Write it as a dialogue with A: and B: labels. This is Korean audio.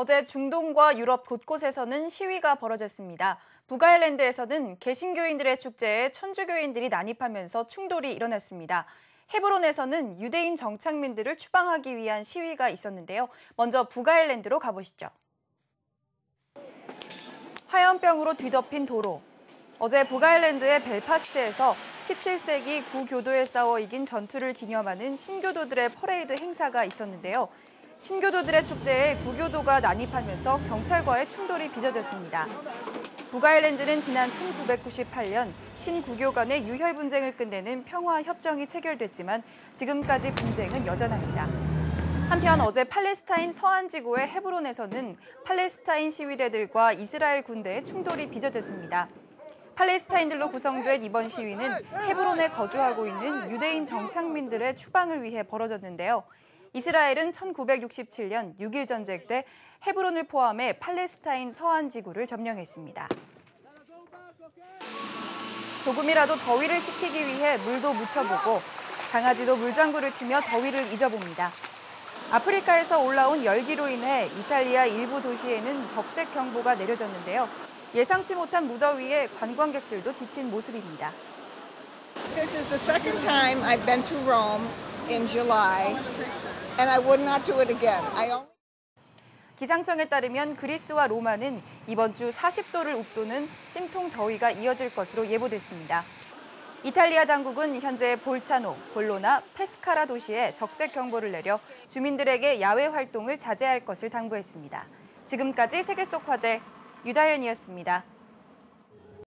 A: 어제 중동과 유럽 곳곳에서는 시위가 벌어졌습니다. 북아일랜드에서는 개신교인들의 축제에 천주교인들이 난입하면서 충돌이 일어났습니다. 헤브론에서는 유대인 정착민들을 추방하기 위한 시위가 있었는데요. 먼저 북아일랜드로 가보시죠. 화염병으로 뒤덮인 도로. 어제 북아일랜드의 벨파스트에서 17세기 구교도에 싸워 이긴 전투를 기념하는 신교도들의 퍼레이드 행사가 있었는데요. 신교도들의 축제에 구교도가 난입하면서 경찰과의 충돌이 빚어졌습니다. 북아일랜드는 지난 1998년 신구교 간의 유혈 분쟁을 끝내는 평화 협정이 체결됐지만 지금까지 분쟁은 여전합니다. 한편 어제 팔레스타인 서안 지구의 헤브론에서는 팔레스타인 시위대들과 이스라엘 군대의 충돌이 빚어졌습니다. 팔레스타인들로 구성된 이번 시위는 헤브론에 거주하고 있는 유대인 정착민들의 추방을 위해 벌어졌는데요. 이스라엘은 1967년 6일 전쟁 때 헤브론을 포함해 팔레스타인 서안 지구를 점령했습니다. 조금이라도 더위를 식히기 위해 물도 묻혀보고 강아지도 물장구를 치며 더위를 잊어봅니다. 아프리카에서 올라온 열기로 인해 이탈리아 일부 도시에는 적색 경보가 내려졌는데요. 예상치 못한 무더위에 관광객들도 지친 모습입니다.
B: This is the second time I've been to Rome in July, and I would not do it again. I only...
A: 기상청에 따르면 그리스와 로마는 이번 주 40도를 웃도는 찜통 더위가 이어질 것으로 예보됐습니다. 이탈리아 당국은 현재 볼차노, 볼로나, 페스카라 도시에 적색 경보를 내려 주민들에게 야외 활동을 자제할 것을 당부했습니다. 지금까지 세계 속 화제 유다현이었습니다.